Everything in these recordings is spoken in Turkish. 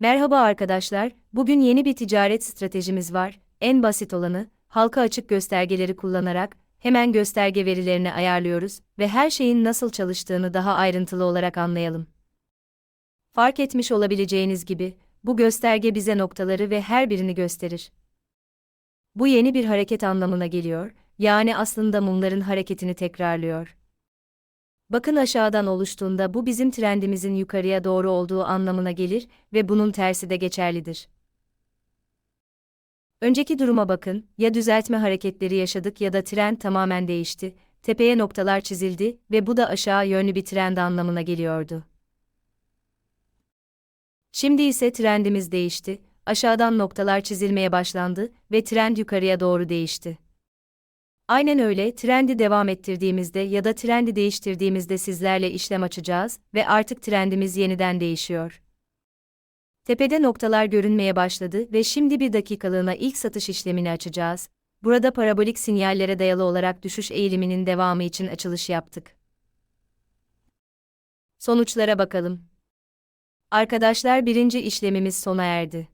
Merhaba arkadaşlar, bugün yeni bir ticaret stratejimiz var. En basit olanı, halka açık göstergeleri kullanarak hemen gösterge verilerini ayarlıyoruz ve her şeyin nasıl çalıştığını daha ayrıntılı olarak anlayalım. Fark etmiş olabileceğiniz gibi, bu gösterge bize noktaları ve her birini gösterir. Bu yeni bir hareket anlamına geliyor, yani aslında mumların hareketini tekrarlıyor. Bakın aşağıdan oluştuğunda bu bizim trendimizin yukarıya doğru olduğu anlamına gelir ve bunun tersi de geçerlidir. Önceki duruma bakın, ya düzeltme hareketleri yaşadık ya da trend tamamen değişti, tepeye noktalar çizildi ve bu da aşağı yönlü bir trend anlamına geliyordu. Şimdi ise trendimiz değişti, aşağıdan noktalar çizilmeye başlandı ve trend yukarıya doğru değişti. Aynen öyle, trendi devam ettirdiğimizde ya da trendi değiştirdiğimizde sizlerle işlem açacağız ve artık trendimiz yeniden değişiyor. Tepede noktalar görünmeye başladı ve şimdi bir dakikalığına ilk satış işlemini açacağız. Burada parabolik sinyallere dayalı olarak düşüş eğiliminin devamı için açılış yaptık. Sonuçlara bakalım. Arkadaşlar birinci işlemimiz sona erdi.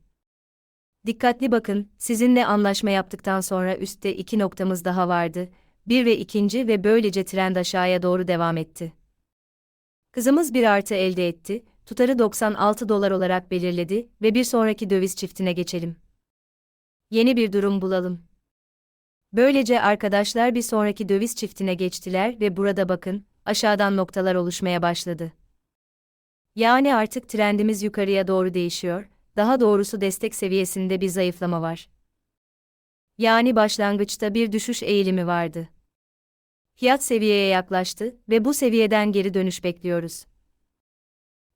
Dikkatli bakın, sizinle anlaşma yaptıktan sonra üstte iki noktamız daha vardı. Bir ve ikinci ve böylece trend aşağıya doğru devam etti. Kızımız bir artı elde etti, tutarı 96 dolar olarak belirledi ve bir sonraki döviz çiftine geçelim. Yeni bir durum bulalım. Böylece arkadaşlar bir sonraki döviz çiftine geçtiler ve burada bakın, aşağıdan noktalar oluşmaya başladı. Yani artık trendimiz yukarıya doğru değişiyor, daha doğrusu destek seviyesinde bir zayıflama var. Yani başlangıçta bir düşüş eğilimi vardı. Fiyat seviyeye yaklaştı ve bu seviyeden geri dönüş bekliyoruz.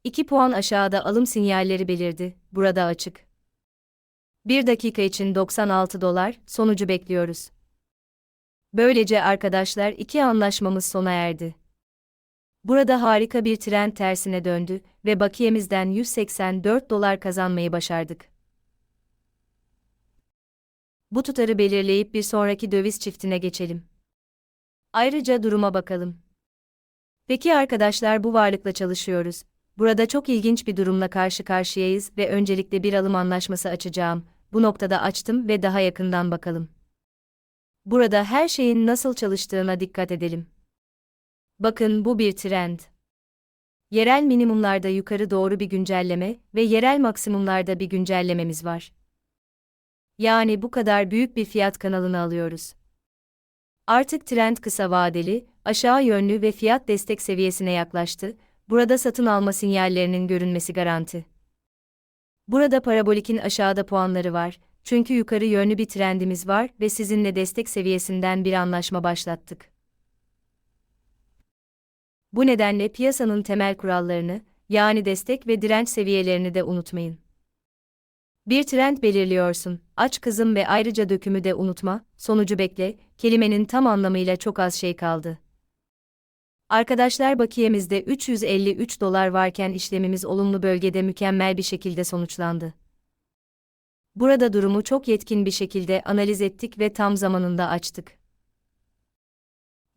2 puan aşağıda alım sinyalleri belirdi, burada açık. 1 dakika için 96 dolar, sonucu bekliyoruz. Böylece arkadaşlar iki anlaşmamız sona erdi. Burada harika bir trend tersine döndü ve bakiyemizden 184 dolar kazanmayı başardık. Bu tutarı belirleyip bir sonraki döviz çiftine geçelim. Ayrıca duruma bakalım. Peki arkadaşlar bu varlıkla çalışıyoruz. Burada çok ilginç bir durumla karşı karşıyayız ve öncelikle bir alım anlaşması açacağım. Bu noktada açtım ve daha yakından bakalım. Burada her şeyin nasıl çalıştığına dikkat edelim. Bakın bu bir trend. Yerel minimumlarda yukarı doğru bir güncelleme ve yerel maksimumlarda bir güncellememiz var. Yani bu kadar büyük bir fiyat kanalını alıyoruz. Artık trend kısa vadeli, aşağı yönlü ve fiyat destek seviyesine yaklaştı. Burada satın alma sinyallerinin görünmesi garanti. Burada parabolikin aşağıda puanları var. Çünkü yukarı yönlü bir trendimiz var ve sizinle destek seviyesinden bir anlaşma başlattık. Bu nedenle piyasanın temel kurallarını, yani destek ve direnç seviyelerini de unutmayın. Bir trend belirliyorsun, aç kızım ve ayrıca dökümü de unutma, sonucu bekle, kelimenin tam anlamıyla çok az şey kaldı. Arkadaşlar bakiyemizde 353 dolar varken işlemimiz olumlu bölgede mükemmel bir şekilde sonuçlandı. Burada durumu çok yetkin bir şekilde analiz ettik ve tam zamanında açtık.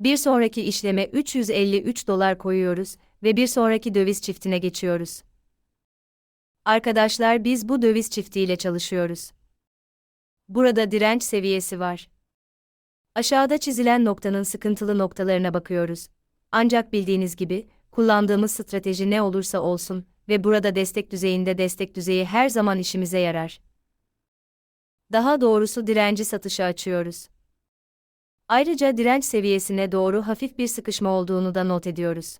Bir sonraki işleme 353 dolar koyuyoruz ve bir sonraki döviz çiftine geçiyoruz. Arkadaşlar biz bu döviz çiftiyle çalışıyoruz. Burada direnç seviyesi var. Aşağıda çizilen noktanın sıkıntılı noktalarına bakıyoruz. Ancak bildiğiniz gibi, kullandığımız strateji ne olursa olsun ve burada destek düzeyinde destek düzeyi her zaman işimize yarar. Daha doğrusu direnci satışa açıyoruz. Ayrıca direnç seviyesine doğru hafif bir sıkışma olduğunu da not ediyoruz.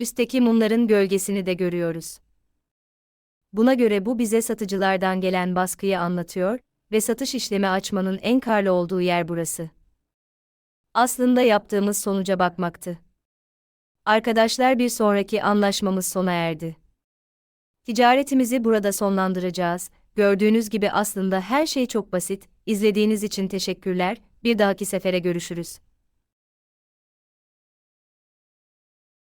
Üstteki mumların gölgesini de görüyoruz. Buna göre bu bize satıcılardan gelen baskıyı anlatıyor ve satış işlemi açmanın en karlı olduğu yer burası. Aslında yaptığımız sonuca bakmaktı. Arkadaşlar bir sonraki anlaşmamız sona erdi. Ticaretimizi burada sonlandıracağız. Gördüğünüz gibi aslında her şey çok basit. İzlediğiniz için teşekkürler. Bir dahaki sefere görüşürüz.